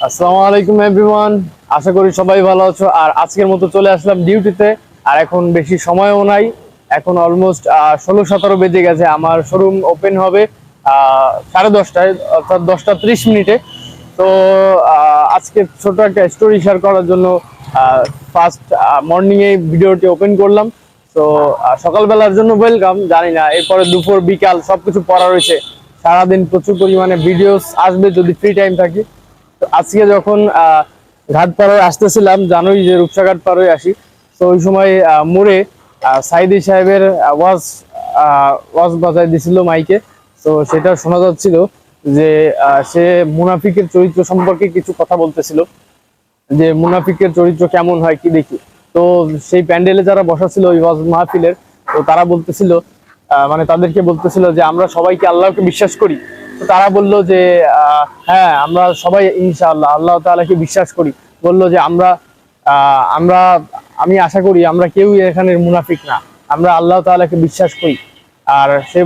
আসসালামু আলাইকুম এভরিওয়ান আশা করি সবাই ভালো আছো। আর আজকের মতো চলে আসলাম ডিউটিতে আর এখন বেশি সময়ও নাই। এখন অলমোস্ট ষোলো সতেরো বেজে গেছে। আমার শোরুম ওপেন হবে সাড়ে দশটায়, অর্থাৎ দশটা ত্রিশ মিনিটে। তো আজকে ছোট একটা স্টোরি শেয়ার করার জন্য ফার্স্ট মর্নিংয়ে ভিডিওটি ওপেন করলাম। তো সকালবেলার জন্য ওয়েলকাম জানি না, এরপরে দুপুর, বিকাল সবকিছু পড়া রয়েছে। সারাদিন প্রচুর পরিমাণে ভিডিওস আসবে যদি ফ্রি টাইম থাকি। আজকে যখন ঘাট পাড়ায় আসতেছিলাম, জানোই যে রূপসাঘাট পাড়ায় আসি, তো ওই সময় মোড়ে সাইদি সাহেবের ওয়াজ ওয়াজ বাজায় দিছিল মাইকে। তো সেটা শোনা যাচ্ছিল যে সে মুনাফিকের চরিত্র সম্পর্কে কিছু কথা বলতেছিল, যে মুনাফিকের চরিত্র কেমন হয় কি দেখি। তো সেই প্যান্ডেলে যারা বসা ছিল ওই ওয়াজ মাহফিলের, তো তারা বলতেছিল মানে তাদেরকে বলতেছিল যে, আমরা সবাইকে আল্লাহকে বিশ্বাস করি তো তারা বলল যে হ্যাঁ আমরা সবাই ইনশাআল্লাহ, আল্লাহ তাআলাকে বিশ্বাস করি। বলল যে, আমরা আমরা, আমি আশা করি আমরা কেউই এখানে মুনাফিক না। আমরা আল্লাহ তাআলাকে বিশ্বাস করি। আর সে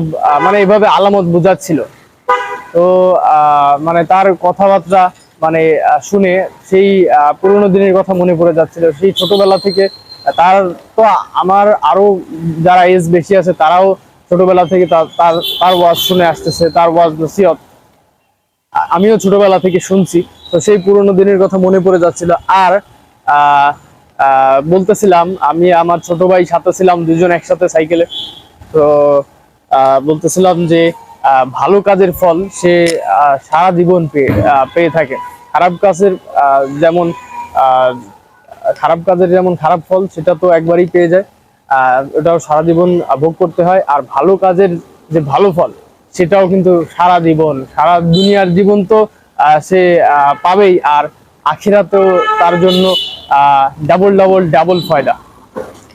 মানে এভাবে আলামত বোঝাচ্ছিল। তো মানে তার কথাবার্তা মানে শুনে সেই পুরোনো দিনের কথা মনে পড়ে যাচ্ছিল। সেই ছোটবেলা থেকে তার তো আমার আরও যারা এজ বেশি আছে তারাও ছোটবেলা থেকে তার- তার ওয়াজ শুনে আসতেছে, তার ওয়াজ নসিহত। আমিও ছোটবেলা থেকে শুনছি, তো সেই পুরনো দিনের কথা মনে পড়ে যাচ্ছিল। আর বলতেছিলাম, আমি আমার ছোট ভাই সাথে ছিলাম, দুজন একসাথে সাইকেলে। তো বলতেছিলাম যে ভালো কাজের ফল সে সারা জীবন পেয়ে পেয়ে থাকে। খারাপ কাজের যেমন খারাপ কাজের যেমন খারাপ ফল, সেটা তো একবারই পেয়ে যায়। ওটাও সারা জীবন ভোগ করতে হয়। আর ভালো কাজের যে ভালো ফল, সেটাও কিন্তু সারা জীবন, সারা দুনিয়ার জীবন তো সে পাবেই। আর আখিরাতেও তার জন্য ডাবল ডাবল ডাবল ফায়দা।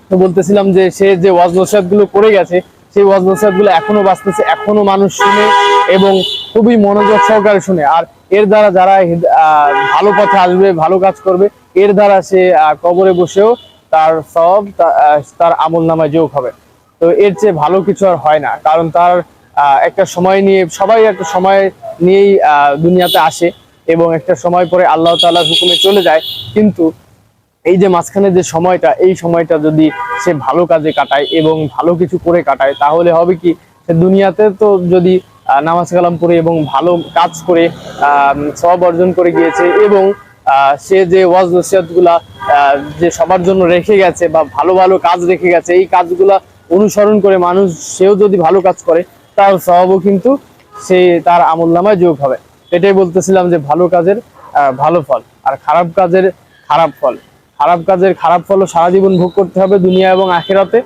তো বলতেছিলাম যে, সে যে ওয়াজগুলো করে গেছে, সেই ওয়াজগুলো এখনও বাঁচতেছে, এখনও মানুষ শুনে এবং খুবই মনোযোগ সহকারে শুনে। আর এর দ্বারা যারা ভালো পথে আসবে, ভালো কাজ করবে, এর দ্বারা সে কবরে বসেও তার সব তার আমল নামায় যোগ হবে। তো এর চেয়ে ভালো কিছু আর হয় না, কারণ তার একটা সময় নিয়ে, সবাই একটা সময় নিয়েই দুনিয়াতে আসে এবং একটা সময় পরে আল্লাহ তাআলার হুকুমে চলে যায়। কিন্তু এই যে মাঝখানে যে সময়টা, এই সময়টা যদি সে ভালো কাজে কাটায় এবং ভালো কিছু করে কাটায়, তাহলে হবে কি, সে দুনিয়াতে তো যদি নামাজ কালাম করে এবং ভালো কাজ করে সব অর্জন করে গিয়েছে এবং সে যে ওয়াজ নসিহতগুলা যে সবার জন্য রেখে গেছে বা ভালো ভালো কাজ রেখে গেছে, এই কাজগুলা অনুসরণ করে মানুষ, সেও যদি ভালো কাজ করে, তার স্বভাবও কিন্তু সে তার আমল নামায় যোগ হবে। এটাই বলতেছিলাম যে ভালো কাজের ভালো ফল, আর খারাপ কাজের খারাপ ফল। খারাপ কাজের খারাপ ফলও সারা জীবন ভোগ করতে হবে দুনিয়া এবং আখেরাতে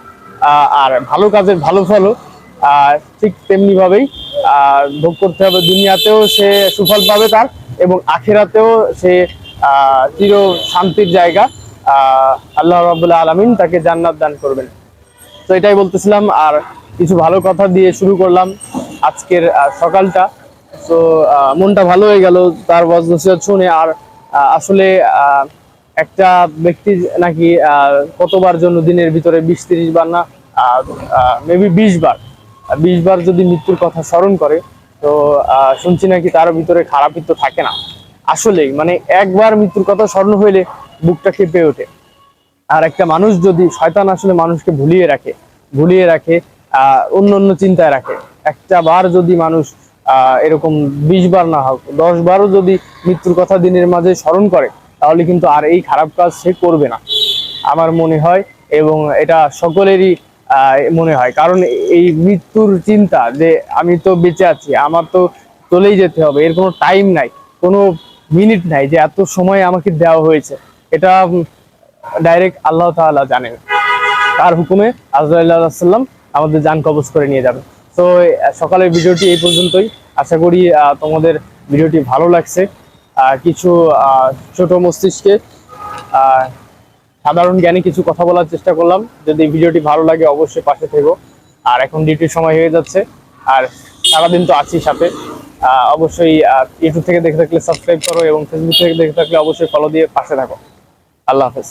আর ভালো কাজের ভালো ফলও ঠিক তেমনি ভাবেই ভোগ করতে হবে দুনিয়াতেও সে সুফল পাবে তার এবং আখেরাতেও সে চির শান্তির জায়গা। আল্লাহ রাবুল্লাহ আলমিন তাকে জান্নাত দান করবেন। তো এটাই বলতেছিলাম, আর কিছু ভালো কথা দিয়ে শুরু করলাম আজকের সকালটা। তো মনটা ভালো হয়ে গেল, তার ওয়াজ নসিহত শুনে, আর আসলে একটা ব্যক্তি নাকি কতবার জন্য দিনের ভিতরে বিশ তিরিশ বার না মেবি বিশ বার বিশ বার যদি মৃত্যুর কথা স্মরণ করে, তো শুনছি নাকি তার ভিতরে খারাপই তো থাকে না। আসলেই মানে একবার মৃত্যুর কথা স্মরণ হইলে বুকটা কেঁপে ওঠে। আর একটা মানুষ যদি, শয়তান আসলে মানুষকে ভুলিয়ে রাখে ভুলিয়ে রাখে, আহ, অন্য অন্য চিন্তায় রাখে। একটা বার যদি মানুষ, আহ, এরকম বিশ বার না হোক, দশ বারও যদি মৃত্যুর কথা দিনের মাঝে স্মরণ করে, তাহলে কিন্তু আর এই খারাপ কাজ সে করবে না। আমার মনে হয় এবং এটা সকলেরই মনে হয়। কারণ এই মৃত্যুর চিন্তা যে আমি তো বেঁচে আছি, আমার তো চলেই যেতে হবে, এর কোনো টাইম নাই। কোনো মিনিট নাই যে এত সময় আমাকে দেওয়া হয়েছে। এটা ডাইরেক্ট আল্লাহ তাআলা জানেন। তার হুকুমে আজরাইল্লাহাম আমাদের যান কবজ করে নিয়ে যাবে তো সকালের ভিডিওটি এই পর্যন্তই। আশা করি তোমাদের ভিডিওটি ভালো লাগছে। কিছু ছোট মস্তিষ্কে সাধারণ জ্ঞানে কিছু কথা বলার চেষ্টা করলাম। যদি ভিডিওটি ভালো লাগে, অবশ্যই পাশে থেকো। আর এখন ডিউটির সময় হয়ে যাচ্ছে। আর সারাদিন তো আছি সাথে। অবশ্যই ইউটিউব থেকে দেখে থাকলে সাবস্ক্রাইব করো এবং ফেসবুক থেকে দেখে থাকলে অবশ্যই ফলো দিয়ে পাশে থাকো। আল্লাহ হাফেজ।